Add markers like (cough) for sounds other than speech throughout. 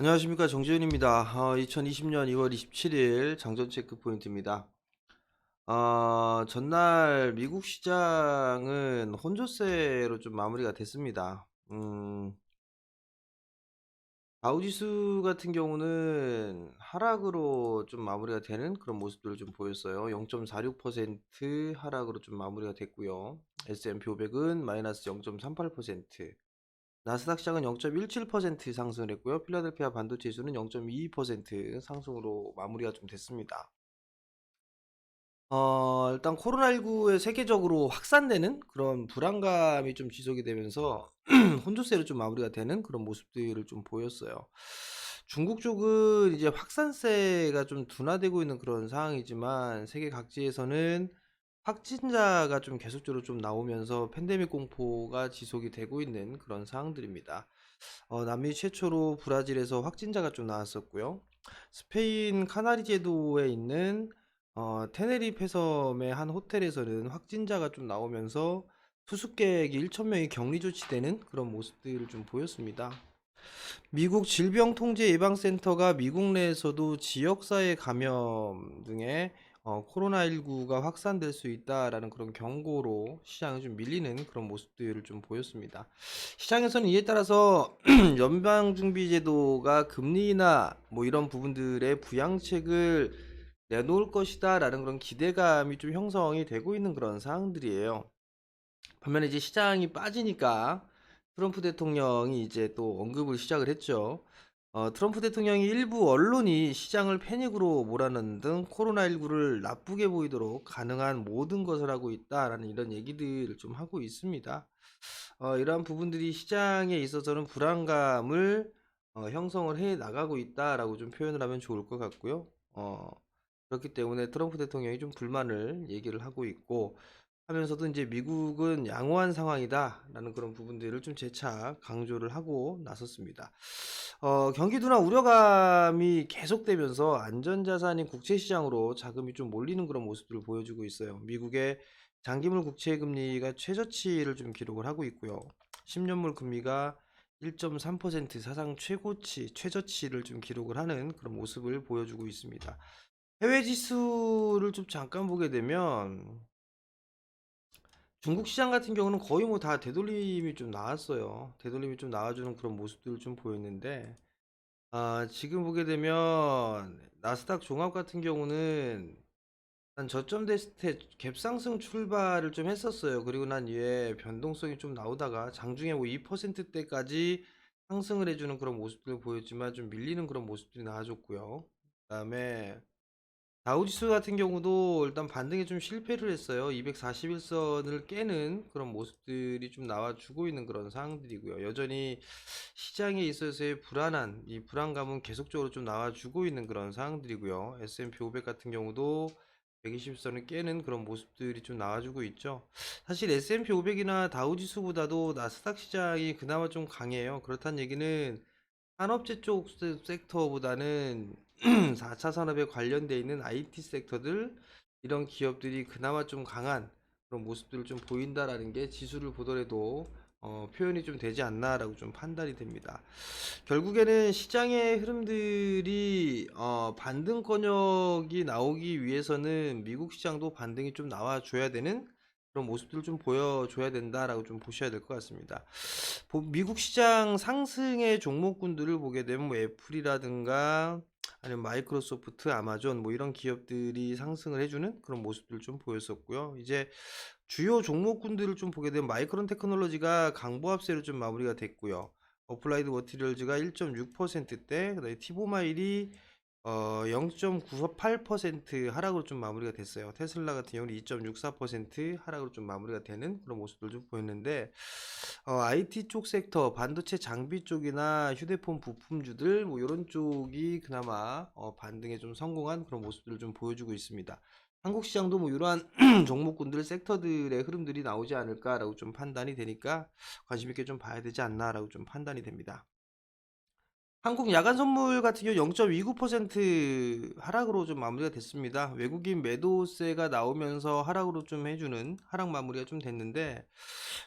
안녕하십니까 정지훈입니다. 어, 2020년 2월 27일 장전 체크 포인트입니다. 어, 전날 미국 시장은 혼조세로 좀 마무리가 됐습니다. 음, 다우지수 같은 경우는 하락으로 좀 마무리가 되는 그런 모습들을 좀 보였어요. 0.46% 하락으로 좀 마무리가 됐고요. S&P 500은 마이너스 0.38%, 나스닥 시장은 0.17% 상승을 했고요. 필라델피아 반도체 지수는 0.22% 상승으로 마무리가 좀 됐습니다. 어, 일단 코로나19에 세계적으로 확산되는 그런 불안감이 좀 지속이 되면서 (clears throat) 혼조세로 좀 마무리가 되는 그런 모습들을 좀 보였어요. 중국 쪽은 이제 확산세가 좀 둔화되고 있는 그런 상황이지만 세계 각지에서는 확진자가 좀 계속적으로 좀 나오면서 팬데믹 공포가 지속이 되고 있는 그런 상황들입니다. 어, 남미 최초로 브라질에서 확진자가 좀 나왔었고요. 스페인 카나리 제도에 있는 어, 테네리페 섬의 한 호텔에서는 확진자가 좀 나오면서 투숙객 1,000명이 격리 조치되는 그런 모습들을 좀 보였습니다. 미국 질병통제예방센터가 미국 내에서도 지역사회 감염 등의 어, 코로나19가 확산될 수 있다라는 그런 경고로 시장을 좀 밀리는 그런 모습들을 좀 보였습니다. 시장에서는 이에 따라서 (clears throat) 연방준비제도가 금리나 뭐 이런 부분들의 부양책을 내놓을 것이다라는 그런 기대감이 좀 형성이 되고 있는 그런 상황들이에요. 반면에 이제 시장이 빠지니까 트럼프 대통령이 이제 또 언급을 시작을 했죠. 어, 트럼프 대통령이 일부 언론이 시장을 패닉으로 몰아넣는 등 코로나19를 나쁘게 보이도록 가능한 모든 것을 하고 있다라는 이런 얘기들을 좀 하고 있습니다. 어, 이러한 부분들이 시장에 있어서는 불안감을 어, 형성을 해 나가고 있다라고 좀 표현을 하면 좋을 것 같고요. 어, 그렇기 때문에 트럼프 대통령이 좀 불만을 얘기를 하고 있고 하면서도 이제 미국은 양호한 상황이다라는 그런 부분들을 좀 재차 강조를 하고 나섰습니다. 어, 경기 둔화 우려감이 계속되면서 안전자산인 국채시장으로 자금이 좀 몰리는 그런 모습들을 보여주고 있어요. 미국의 장기물 국채 금리가 최저치를 좀 기록을 하고 있고요. 10년물 금리가 1.3% 사상 최고치, 최저치를 좀 기록을 하는 그런 모습을 보여주고 있습니다. 해외 지수를 좀 잠깐 보게 되면 중국 시장 같은 경우는 거의 뭐 다 되돌림이 좀 나왔어요. 되돌림이 좀 나와주는 그런 모습들을 좀 보였는데, 아, 지금 보게 되면 나스닥 종합 같은 경우는 한 저점 됐을 때 갭상승 출발을 좀 했었어요. 그리고 난 이후에 변동성이 좀 나오다가 장중에 뭐 2%대까지 상승을 해주는 그런 모습들을 보였지만 좀 밀리는 그런 모습들이 나와줬고요. 그 다음에 다우지수 같은 경우도 일단 반등에 좀 실패를 했어요. 241선을 깨는 그런 모습들이 좀 나와주고 있는 그런 상황들이고요. 여전히 시장에 있어서의 불안한 이 불안감은 계속적으로 좀 나와주고 있는 그런 상황들이고요. S&P 500 같은 경우도 120선을 깨는 그런 모습들이 좀 나와주고 있죠. 사실 S&P 500이나 다우지수보다도 나스닥 시장이 그나마 좀 강해요. 그렇다는 얘기는 산업재 쪽 세- 섹터보다는 (clears throat) 4차 산업에 관련돼 있는 IT 섹터들 이런 기업들이 그나마 좀 강한 그런 모습들을 좀 보인다라는 게 지수를 보더라도 어, 표현이 좀 되지 않나라고 좀 판단이 됩니다. 결국에는 시장의 흐름들이 어, 반등권역이 나오기 위해서는 미국 시장도 반등이 좀 나와줘야 되는 그런 모습들을 좀 보여줘야 된다라고 좀 보셔야 될 것 같습니다. 보- 미국 시장 상승의 종목군들을 보게 되면 뭐 애플이라든가 아니면 마이크로소프트, 아마존 뭐 이런 기업들이 상승을 해주는 그런 모습들을 좀 보였었고요. 이제 주요 종목군들을 좀 보게 되면 마이크론 테크놀로지가 강보합세로 좀 마무리가 됐고요. 어플라이드 머티리얼즈가 1.6%대, 그다음에 티보마일이 어, 0.98% 하락으로 좀 마무리가 됐어요. 테슬라 같은 경우는 2.64% 하락으로 좀 마무리가 되는 그런 모습들 좀 보였는데, 어, IT 쪽 섹터, 반도체 장비 쪽이나 휴대폰 부품주들, 뭐, 이런 쪽이 그나마, 어, 반등에 좀 성공한 그런 모습들을 좀 보여주고 있습니다. 한국 시장도 뭐, 이러한 (clears throat) 종목군들, 섹터들의 흐름들이 나오지 않을까라고 좀 판단이 되니까 관심 있게 좀 봐야 되지 않나라고 좀 판단이 됩니다. 한국 야간 선물 같은 경우 0.29% 하락으로 좀 마무리가 됐습니다. 외국인 매도세가 나오면서 하락으로 좀 해주는 하락 마무리가 좀 됐는데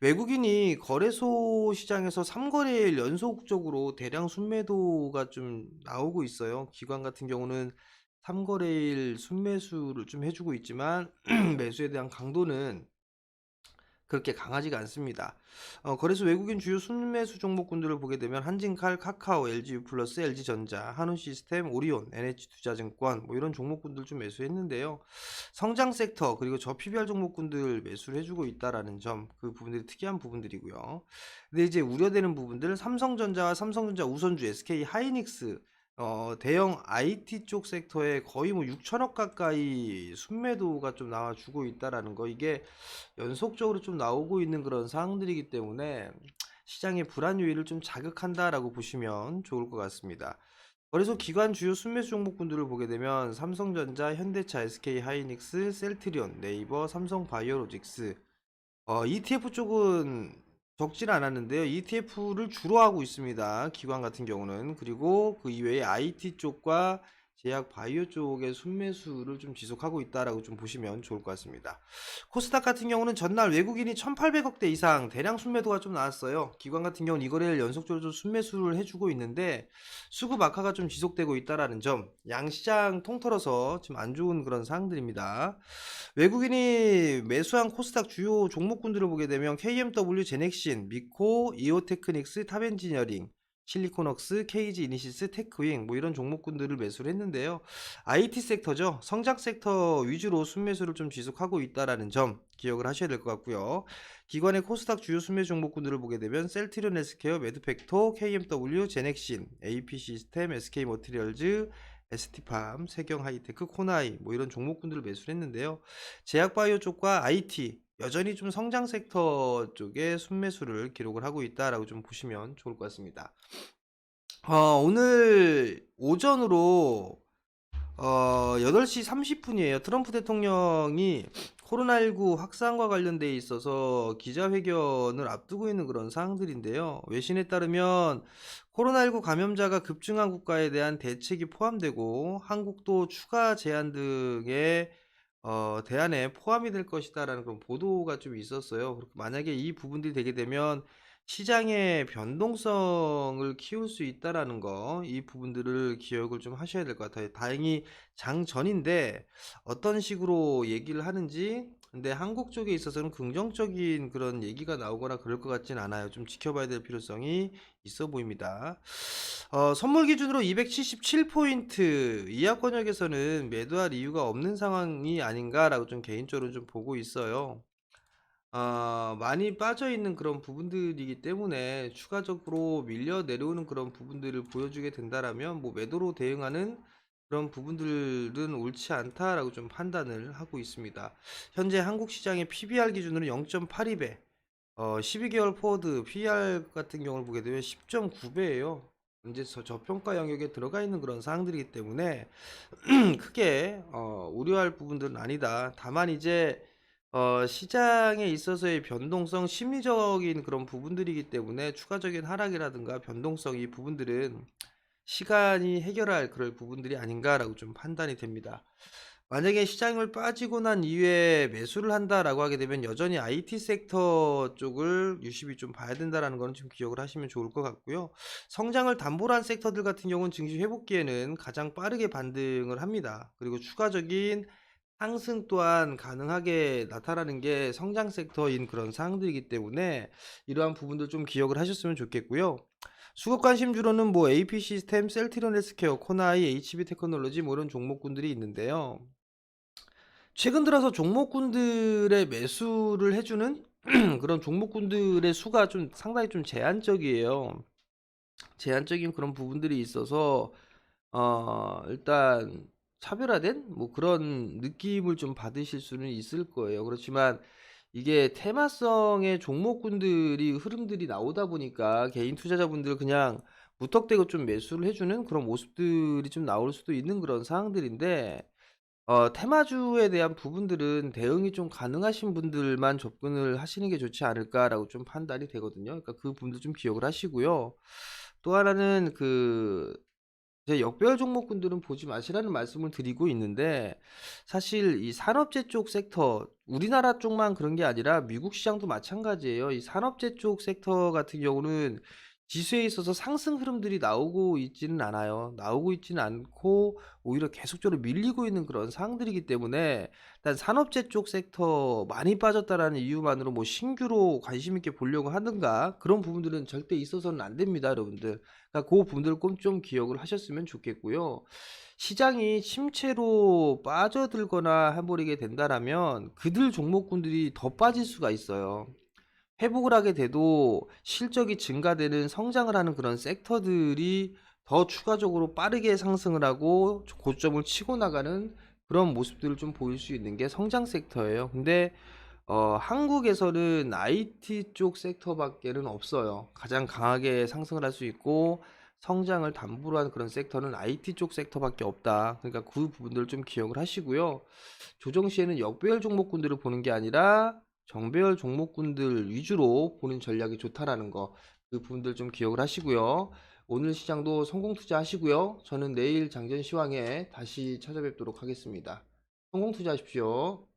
외국인이 거래소 시장에서 3거래일 연속적으로 대량 순매도가 좀 나오고 있어요. 기관 같은 경우는 3거래일 순매수를 좀 해주고 있지만 (clears throat) 매수에 대한 강도는 그렇게 강하지가 않습니다. 어, 거래소 외국인 주요 순매수 종목군들을 보게 되면 한진칼, 카카오, LG 플러스, LG전자, 한우시스템, 오리온, NH투자증권 뭐 이런 종목군들 좀 매수했는데요. 성장 섹터 그리고 저PBR 종목군들 매수를 해주고 있다라는 점 그 부분들이 특이한 부분들이고요. 근데 이제 우려되는 부분들 삼성전자와 삼성전자 우선주 SK 하이닉스 어, 대형 IT 쪽 섹터에 거의 뭐 6천억 가까이 순매도가 좀 나와주고 있다라는 거 이게 연속적으로 좀 나오고 있는 그런 상황들이기 때문에 시장의 불안 요인을 좀 자극한다라고 보시면 좋을 것 같습니다. 그래서 기관 주요 순매수 종목군들을 보게 되면 삼성전자, 현대차, SK 하이닉스, 셀트리온, 네이버, 삼성바이오로직스 어, ETF 쪽은 적진 않았는데요. ETF를 주로 하고 있습니다. 기관 같은 경우는. 그리고 그 이외에 IT 쪽과 제약 바이오 쪽의 순매수를 좀 지속하고 있다라고 좀 보시면 좋을 것 같습니다. 코스닥 같은 경우는 전날 외국인이 1,800억대 이상 대량 순매도가 좀 나왔어요. 기관 같은 경우는 이 거래를 연속적으로 좀 순매수를 해주고 있는데 수급 악화가 좀 지속되고 있다라는 점, 양시장 통틀어서 지금 안 좋은 그런 상황들입니다. 외국인이 매수한 코스닥 주요 종목군들을 보게 되면 KMW, 제넥신, 미코, 이오테크닉스, 탑엔지니어링, 실리코넉스, KG 이니시스, 테크윙 뭐 이런 종목군들을 매수를 했는데요. IT 섹터죠. 성장 섹터 위주로 순매수를 좀 지속하고 있다라는 점 기억을 하셔야 될 것 같고요. 기관의 코스닥 주요 순매수 종목군들을 보게 되면 셀트리온 헬스케어, 매드팩토, KMW, 제넥신, AP 시스템, SK 머티리얼즈, ST팜, 세경 하이테크, 코나이 뭐 이런 종목군들을 매수를 했는데요. 제약바이오 쪽과 IT 여전히 좀 성장 섹터 쪽에 순매수를 기록을 하고 있다라고 좀 보시면 좋을 것 같습니다. 어, 오늘 오전으로 어, 8시 30분이에요. 트럼프 대통령이 코로나19 확산과 관련돼 있어서 기자회견을 앞두고 있는 그런 사항들인데요. 외신에 따르면 코로나19 감염자가 급증한 국가에 대한 대책이 포함되고 한국도 추가 제한 등의 어, 대안에 포함이 될 것이다라는 그런 보도가 좀 있었어요. 만약에 이 부분들이 되게 되면 시장의 변동성을 키울 수 있다라는 거, 이 부분들을 기억을 좀 하셔야 될 것 같아요. 다행히 장 전인데 어떤 식으로 얘기를 하는지, 근데 한국 쪽에 있어서는 긍정적인 그런 얘기가 나오거나 그럴 것 같진 않아요. 좀 지켜봐야 될 필요성이 있어 보입니다. 어, 선물 기준으로 277포인트 이하 권역에서는 매도할 이유가 없는 상황이 아닌가라고 좀 개인적으로 좀 보고 있어요. 어, 많이 빠져 있는 그런 부분들이기 때문에 추가적으로 밀려 내려오는 그런 부분들을 보여주게 된다라면 뭐 매도로 대응하는 그런 부분들은 옳지 않다라고 좀 판단을 하고 있습니다. 현재 한국 시장의 PBR 기준으로 0.82배, 어, 12개월 포워드 PER 같은 경우를 보게 되면 10.9배예요. 이제 저, 저평가 영역에 들어가 있는 그런 사항들이기 때문에 (clears throat) 크게 어, 우려할 부분들은 아니다. 다만 이제 어, 시장에 있어서의 변동성, 심리적인 그런 부분들이기 때문에 추가적인 하락이라든가 변동성 이 부분들은 시간이 해결할 그럴 부분들이 아닌가라고 좀 판단이 됩니다. 만약에 시장을 빠지고 난 이후에 매수를 한다라고 하게 되면 여전히 IT 섹터 쪽을 유심히 좀 봐야 된다라는 거는 좀 기억을 하시면 좋을 것 같고요. 성장을 담보로 한 섹터들 같은 경우는 증시 회복기에는 가장 빠르게 반등을 합니다. 그리고 추가적인 상승 또한 가능하게 나타나는 게 성장 섹터인 그런 사항들이기 때문에 이러한 부분들 좀 기억을 하셨으면 좋겠고요. 수급 관심주로는 뭐 AP 시스템, 셀트리온 헬스케어, 코나이, HB 테크놀로지 뭐 이런 종목군들이 있는데요. 최근 들어서 종목군들의 매수를 해주는 (clears throat) 그런 종목군들의 수가 좀 상당히 좀 제한적이에요. 제한적인 그런 부분들이 있어서 어, 일단 차별화된 뭐 그런 느낌을 좀 받으실 수는 있을 거예요. 그렇지만 이게 테마성의 종목군들이 흐름들이 나오다 보니까 개인 투자자분들 그냥 무턱대고 좀 매수를 해주는 그런 모습들이 좀 나올 수도 있는 그런 상황들인데 어, 테마주에 대한 부분들은 대응이 좀 가능하신 분들만 접근을 하시는 게 좋지 않을까라고 좀 판단이 되거든요. 그러니까 그 부분들 좀 기억을 하시고요. 또 하나는 그이 제 역배열 종목군들은 보지 마시라는 말씀을 드리고 있는데 사실 이 산업재 쪽 섹터 우리나라 쪽만 그런 게 아니라 미국 시장도 마찬가지예요. 이 산업재 쪽 섹터 같은 경우는 지수에 있어서 상승 흐름들이 나오고 있지는 않아요. 나오고 있지는 않고 오히려 계속적으로 밀리고 있는 그런 상황들이기 때문에 일단 산업재 쪽 섹터 많이 빠졌다라는 이유만으로 뭐 신규로 관심 있게 보려고 하든가 그런 부분들은 절대 있어서는 안 됩니다, 여러분들. 그러니까 그 부분들 꼭좀 기억을 하셨으면 좋겠고요. 시장이 침체로 빠져들거나 해버리게 된다라면 그들 종목군들이 더 빠질 수가 있어요. 회복을 하게 돼도 실적이 증가되는 성장을 하는 그런 섹터들이 더 추가적으로 빠르게 상승을 하고 고점을 치고 나가는 그런 모습들을 좀 보일 수 있는 게 성장 섹터예요. 근데 어, 한국에서는 IT 쪽 섹터밖에는 없어요. 가장 강하게 상승을 할 수 있고 성장을 담보로 하는 그런 섹터는 IT 쪽 섹터밖에 없다. 그러니까 그 부분들을 좀 기억을 하시고요. 조정 시에는 역배열 종목군들을 보는 게 아니라 정배열 종목군들 위주로 보는 전략이 좋다라는 거, 그 부분들 좀 기억을 하시고요. 오늘 시장도 성공 투자하시고요. 저는 내일 장전 시황에 다시 찾아뵙도록 하겠습니다. 성공 투자하십시오.